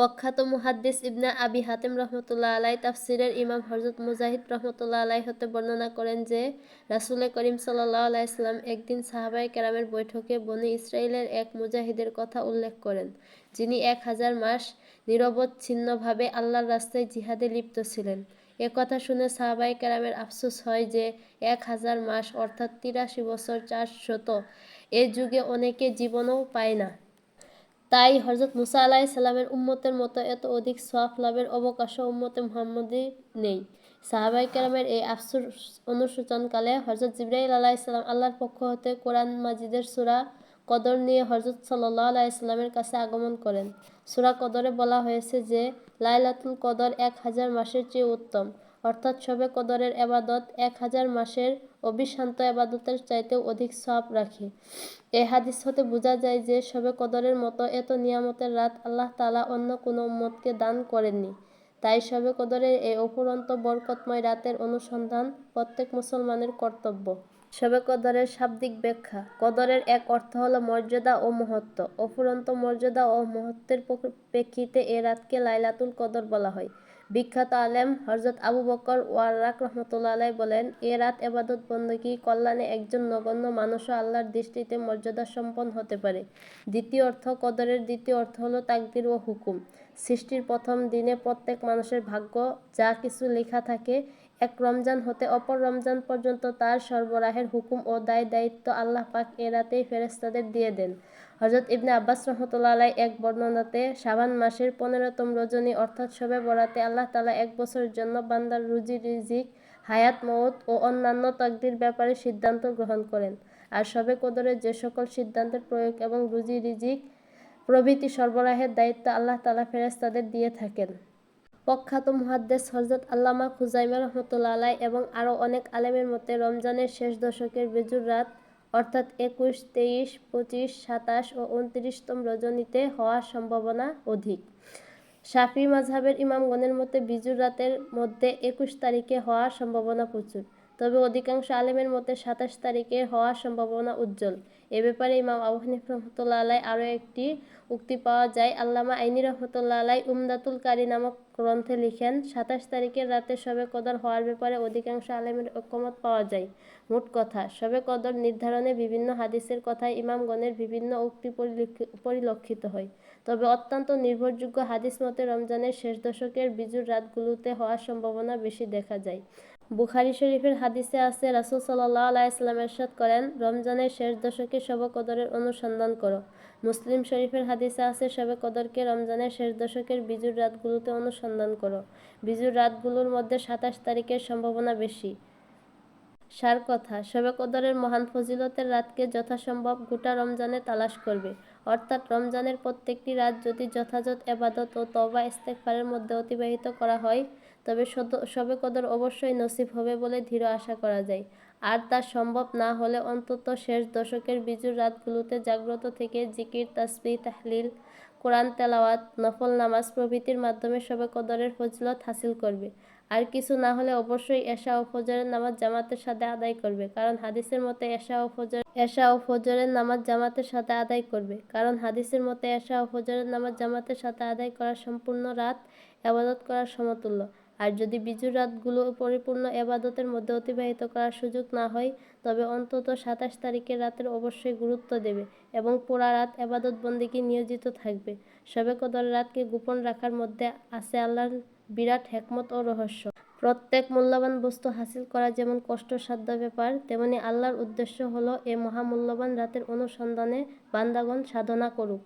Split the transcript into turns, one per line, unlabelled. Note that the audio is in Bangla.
প্রখ্যাত মুহাদ্দিস ইবনা আবি হাতেম রহমতুল্লাহ আলাই তাফসিরের ইমাম হজরত মুজাহিদ রহমতুল্লাহ আলাই হতে বর্ণনা করেন যে, রাসুল করিম সাল্লাহ আলাইসলাম একদিন সাহাবাই কেরামের বৈঠকে বনি ইসরায়েলের এক মুজাহিদের কথা উল্লেখ করেন, যিনি এক হাজার মাস নিরবচ্ছিন্নভাবে আল্লাহর রাস্তায় জিহাদে লিপ্ত ছিলেন। এ কথা শুনে সাহাবাই কেরামের আফসোস হয় যে, এক হাজার মাস অর্থাৎ তিরাশি বছর চার শত এ যুগে অনেকে জীবনও পায় না। তাই হজরত মুসা আলাহি সাল্লামের উম্মতের মতো এত অধিক সোয়াফ লাভের অবকাশও উম্মতে মুহাম্মদী নেই। সাহাবাই কেরামের এই আফসুর অনুসূচনকালে হজরত জিব্রাইল আলাহ ইসলাম আল্লাহর পক্ষ হতে কোরআন মাজিদের সুরা কদর নিয়ে হজরত সাল্লাহ আলাইস্লামের কাছে আগমন করেন। সুরা কদরে বলা হয়েছে যে, লাইলাতুল কদর এক হাজার মাসের চেয়ে উত্তম। অর্থাৎ সবে কদরের এবাদত এক হাজার মাসের অবিশান্ত এবাদতের চাইতেও অধিক সব রাখে। এ হাদিস হতে বোঝা যায় যে সবে কদরের মতো এত নিয়ামতের রাত আল্লাহ তালা অন্য কোনো উম্মতকে দান করেননি। তাই সবে কদরের এই অপুরন্ত বরকতময় রাতের অনুসন্ধান প্রত্যেক মুসলমানের কর্তব্য। সবে কদরের শাব্দিক ব্যাখ্যা, কদরের এক অর্থ হল মর্যাদা ও মহত্ব। অফুরন্ত মর্যাদা ও মহত্বের প্রেক্ষিতে এ রাতকে লাইলাতুল কদর বলা হয়। বিখ্যাত আলেম হজরত আবু বকর ওয়ার্রাক রহমতুল্লা আলাই বলেন, এ রাত এবাদত বন্দী কল্যাণে একজন নগণ্য মানুষও আল্লাহর দৃষ্টিতে মর্যাদা সম্পন্ন হতে পারে। দ্বিতীয় অর্থ, কদরের দ্বিতীয় অর্থ হলো তাকদির ও হুকুম। সৃষ্টির প্রথম দিনে প্রত্যেক মানুষের ভাগ্য যা কিছু লেখা থাকে এক রমজান হতে অপর রমজান পর্যন্ত তার সরবরাহের হুকুম ও দায় দায়িত্ব আল্লাহ পাক এ রাতেই ফেরেস্তাদের দিয়ে দেন। হজরত ইবনে আব্বাস রহমতুল্লাহ এক বর্ণনাতে, শাবান মাসের পনেরোতম রজনী অর্থাৎ সবে বরাতে আল্লাহ তালা এক বছরের জন্য বান্দার রুজি, রিজিক, হায়াত মৌত ও অন্যান্য তকদির ব্যাপারে সিদ্ধান্ত গ্রহণ করেন। আর সবে কদরে যে সকল সিদ্ধান্তের প্রয়োগ এবং রুজি, রিজিক প্রভৃতি সরবরাহের দায়িত্ব আল্লাহ তালা ফেরেস্তাদের দিয়ে থাকেন। প্রখ্যাত মহাদ্দেশ হজরত আল্লামা খুজাইমা রহমতুল্লা আলাই এবং আরও অনেক আলেমের মতে রমজানের শেষ দশকের বেজুর রাত, অর্থাৎ একুশ, তেইশ, পঁচিশ, সাতাশ ও উনত্রিশতম রজনীতে হওয়ার সম্ভাবনা অধিক। শাফি মাঝহাবের ইমামগণের মতে, বিজুর রাতের মধ্যে একুশ তারিখে হওয়ার সম্ভাবনা প্রচুর। তবে অধিকাংশ আলেমের মতে সাতাশ তারিখে হওয়ার সম্ভাবনা উজ্জ্বল। এ ব্যাপারে ইমাম আবু হানিফ রহমতুল্লাহ আলাই আরও একটি উক্তি পাওয়া যায়। আল্লামা আইনি রহমতুল্লাহ আলাই উমদাতুল কারি নামক গ্রন্থে লিখেন, সাতাশ তারিখের রাতে শবে কদর হওয়ার ব্যাপারে অধিকাংশ আলেমের ঐক্যমত পাওয়া যায়। মোট কথা, শবে কদর নির্ধারণে বিভিন্ন হাদিসের কথায় ইমামগণের বিভিন্ন উক্তি পরিলক্ষিত হয়। তবে অত্যন্ত নির্ভরযোগ্য হাদিস মতে রমজানের শেষ দশকের বিজুর রাতগুলোতে হওয়ার সম্ভাবনা বেশি দেখা যায়। বুখারি শরীফের হাদিসে আছে, রাসুল সাল্লাহ আলাইসলাম এরশাদ করেন, রমজানের শেষ দশকে শব কদরের অনুসন্ধান করো। মুসলিম শরীফের হাদিসে আছে, শবে কদরকে রমজানের শেষ দশকের বিজুর রাতগুলোতে অনুসন্ধান করো। বিজুর রাতগুলোর মধ্যে সাতাশ তারিখের সম্ভাবনা বেশি। সার কথা শবে কদরের মহান ফজিলতের রাতকে যথাসম্ভব গোটা রমজানে তালাশ করবে। অর্থাৎ রমজানের প্রত্যেকটি রাত যদি যথাযথ এবাদত ও তবা ইস্তেকফারের মধ্যে অতিবাহিত করা হয়, তবে শবে কদর অবশ্যই নসিব হবে বলে দৃঢ় আশা করা যায়। আর তা সম্ভব না হলে অন্তত শেষ দশকের বিজুর রাতগুলোতে জাগ্রত থেকে জিকির তাসবি তাহলিল, কোরআন তেলাওয়াত, নফল নামাজ প্রভৃতির মাধ্যমে শবে কদরের ফজলত হাসিল করবে। আর কিছু না হলে অবশ্যই এশা ও ফজরের নামাজ জামাতের সাথে আদায় করবে। কারণ হাদিসের মতে এশা ও ফজর এশা ও ফজরের নামাজ জামাতের সাথে আদায় করবে। কারণ হাদিসের মতে এশা ও ফজরের নামাজ জামাতের সাথে আদায় করা সম্পূর্ণ রাত আবাদত করার সমতুল্য। আর যদি বিজুর রাতগুলো পরিপূর্ণ এবাদতের মধ্যে অতিবাহিত করার সুযোগ না হয়, তবে অন্তত সাতাশ তারিখের রাতের অবশ্যই গুরুত্ব দেবে এবং পুরা রাত এবাদত বন্দিকে নিয়োজিত থাকবে। সবে কদর রাতকে গোপন রাখার মধ্যে আছে আল্লাহর বিরাট হেকমত ও রহস্য। প্রত্যেক মূল্যবান বস্তু হাসিল করা যেমন কষ্টসাধ্য ব্যাপার, তেমনি আল্লাহর উদ্দেশ্য হলো এ মহামূল্যবান রাতের অনুসন্ধানে বান্দাগণ সাধনা করুক।